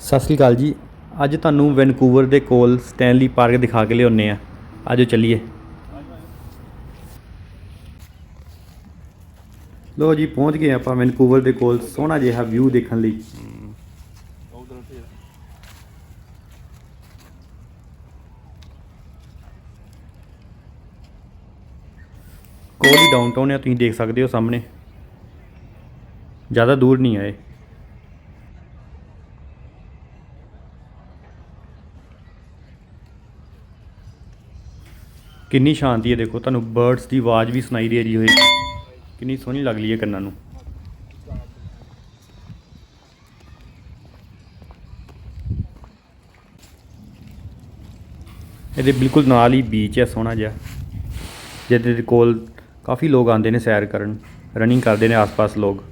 ਸਤਿ ਸ੍ਰੀ ਅਕਾਲ ਜੀ। ਅੱਜ ਤੁਹਾਨੂੰ ਵੈਨਕੂਵਰ ਦੇ ਕੋਲ ਸਟੈਨਲੀ ਪਾਰਕ ਦਿਖਾ ਕੇ ਲਿਆਉਂਦੇ ਆ ਆਜੋ ਚੱਲੀਏ। ਲੋ ਜੀ, ਪਹੁੰਚ ਗਏ ਆਪਾਂ ਵੈਨਕੂਵਰ ਦੇ ਕੋਲ। ਸੋਹਣਾ ਜਿਹਾ ਵਿਊ ਦੇਖਣ ਲਈ। ਕੋਲ ਹੀ ਡਾਊਨਟਾਊਨ ਆ, ਤੁਸੀਂ ਦੇਖ ਸਕਦੇ ਹੋ ਸਾਹਮਣੇ। ਜ਼ਿਆਦਾ ਦੂਰ ਨਹੀਂ ਆਏ ਕਿੰਨੀ ਸ਼ਾਂਤੀ ਹੈ ਦੇਖੋ, ਤੁਹਾਨੂੰ ਬਰਡਸ ਦੀ ਆਵਾਜ਼ ਵੀ ਸੁਣਾਈ ਦੇ ਰਹੀ ਹੋਏਗੀ ਕਿੰਨੀ ਸੋਹਣੀ ਲੱਗ ਰਹੀ ਹੈ ਕੰਨਾਂ ਨੂੰ। ਇਹਦੇ ਬਿਲਕੁਲ ਨਾਲ ਹੀ ਬੀਚ ਹੈ, ਸੋਹਣਾ ਜਿਹਾ। ਜਿਹਦੇ ਕੋਲ ਕਾਫੀ ਲੋਕ ਆਉਂਦੇ ਨੇ ਸੈਰ ਕਰਨ ਰਨਿੰਗ ਕਰਦੇ ਨੇ ਆਸ-ਪਾਸ ਲੋਕ।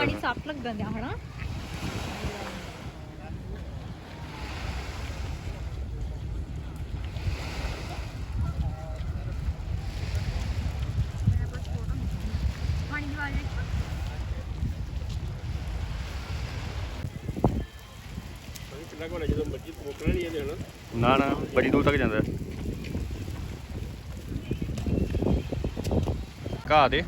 ਪਾਣੀ ਸਾਫ਼ ਲੱਗਦਾ ਨੇ ਹਨਾ। ਨਾ ਨਾ ਬੜੀ ਦੂਰ ਤੱਕ ਜਾਂਦਾ। ਘਾਹ ਦੇ।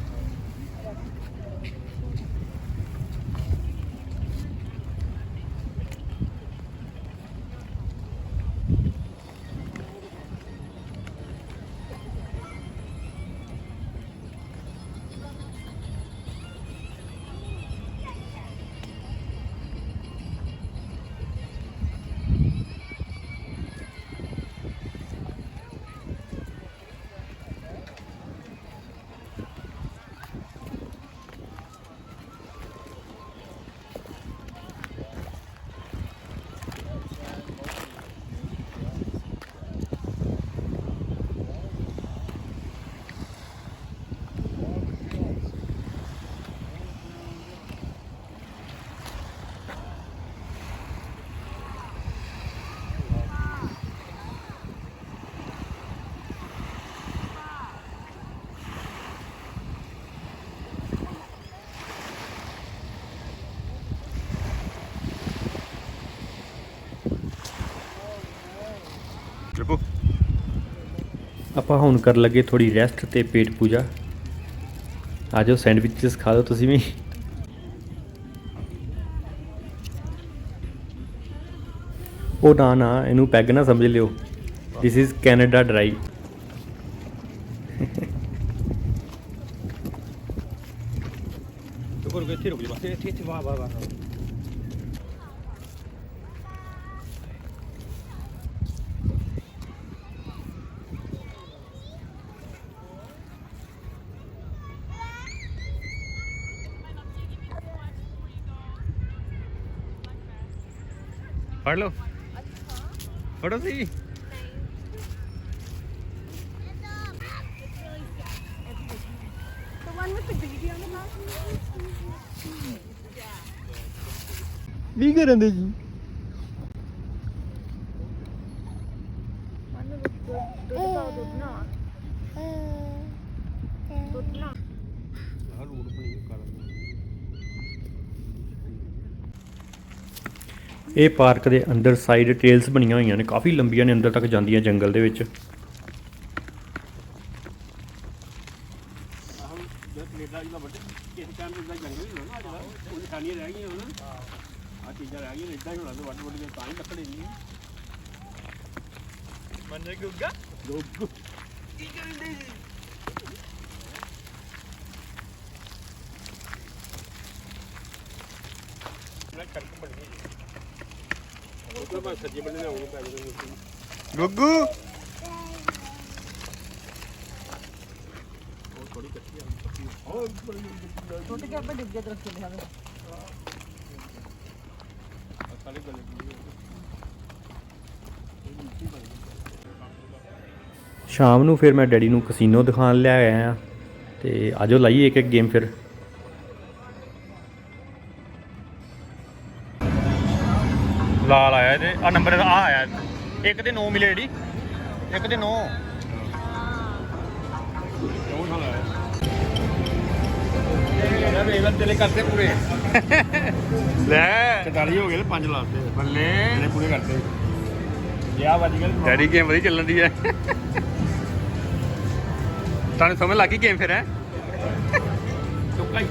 ਆਪਾਂ ਹੁਣ ਕਰਨ ਲੱਗੇ ਥੋੜੀ ਰੈਸਟ ਤੇ ਪੇਟ ਪੂਜਾ। ਆਜੋ ਸੈਂਡਵਿਚਸ ਖਾ ਲਓ ਤੁਸੀਂ ਵੀ। ਉਹ ਨਾ ਨਾ, ਇਹਨੂੰ ਪੈਗ ਨਾ ਸਮਝ ਲਿਓ। ਥਿਸ ਇਜ਼ ਕੈਨੇਡਾ ਡਰਾਈ ਰੁਕੋ ਰੁਕੋ ਇੱਥੇ ਰੁਕ ਜਾ ਇੱਥੇ ਇੱਥੇ, ਵਾਹ ਵਾਹ ਵਾਹ। baby on the mountain. ਵੀ ਕਰਨ ਦੇ ਜੀ One with the ਦੁੱਧ ਪਾਓ ਦੁੱਧ ਨਾ ਦੁੱਧ ਨਾ ਆਹ ਰੋਡ ਬਣੀ ਕਰ ਇਹ ਪਾਰਕ ਦੇ ਅੰਦਰ ਸਾਈਡ ਟ੍ਰੇਲਸ ਬਣੀਆਂ ਹੋਈਆਂ ਨੇ ਕਾਫੀ ਲੰਬੀਆਂ ਨੇ ਅੰਦਰ ਤੱਕ ਜਾਂਦੀਆਂ ਜੰਗਲ ਦੇ ਵਿੱਚ। ਆਹ ਜਦ ਕੈਨੇਡਾ ਜਿਹੜਾ ਵੱਡੇ ਕਿਸੇ ਟਾਈਮ ਦਾ ਜੰਗਲ ਹੀ ਹੋਣਾ ਜਿਹੜਾ ਉਹ ਨਿਸ਼ਾਨੀਆਂ ਰਹਿ ਗਈਆਂ ਹੁਣ ਆ ਚੀਜ਼ਾਂ ਰਹਿ ਗਈਆਂ ਇਦਾਂ ਹੀ ਹੋਣਾ ਤੇ ਵੱਡ ਵੱਡ ਕੇ ਤਾਂ ਹੀ ਲੱਕੜੇ ਨਹੀਂ ਮੰਨੇ ਗੁੱਗਾ ਗੁੱਗ ਕੀ ਕਰਿੰਦੇ ਜੀ ਮੈਂ ਕਣਕ ਬਣੀ ਉਹ ਤਾਂ ਬਸ ਸੱਜੇ ਬੰਨੇ ਆਉਣੀ ਪੈ ਜਾਂਦੀ ਗੁੱਗੂ। ਟੁੱਟ ਕੇ ਆਪਾਂ ਡਿੱਗ ਦਰਖਤ ਸ਼ਾਮ ਨੂੰ ਫਿਰ ਮੈਂ ਡੈਡੀ ਨੂੰ ਕਸੀਨੋ ਦਿਖਾਣ ਲਿਆ ਆਇਆ ਤੇ ਆਜੋ ਲਾਈਏ ਇੱਕ ਇੱਕ ਗੇਮ ਫਿਰ। ਲਾਲ ਆਇਆ ਇਹਦੇ ਆ ਨੰਬਰ ਆ ਆਇਆ ਇੱਕ ਦੇ 9 ਮਿਲੇ ਜਿਹੜੀ ਇੱਕ ਦੇ 9 ਕਿਉਂ ਨਾ। ਲਾਇਆ ਇਹ ਵੇਖ ਲੈ। ਤੇਰੇ ਕਰਤੇ ਪੂਰੇ ਲੈ 44 ਹੋ ਗਏ ਤੇ 5 ਲਾਤੇ। ਬੱਲੇ। ਪੂਰੇ ਕਰਤੇ। ਜੇ ਆ ਵੱਜ ਗਏ ਡੈਡੀ ਗੇਮ ਵਧੀਆ ਚੱਲਣ ਦੀ ਹੈ। ਤੁਹਾਨੂੰ ਸਮਝ ਲੱਗੀ ਗੇਮ ਫਿਰ ਹੈ? ਤੁੱਕਾ ਹੀ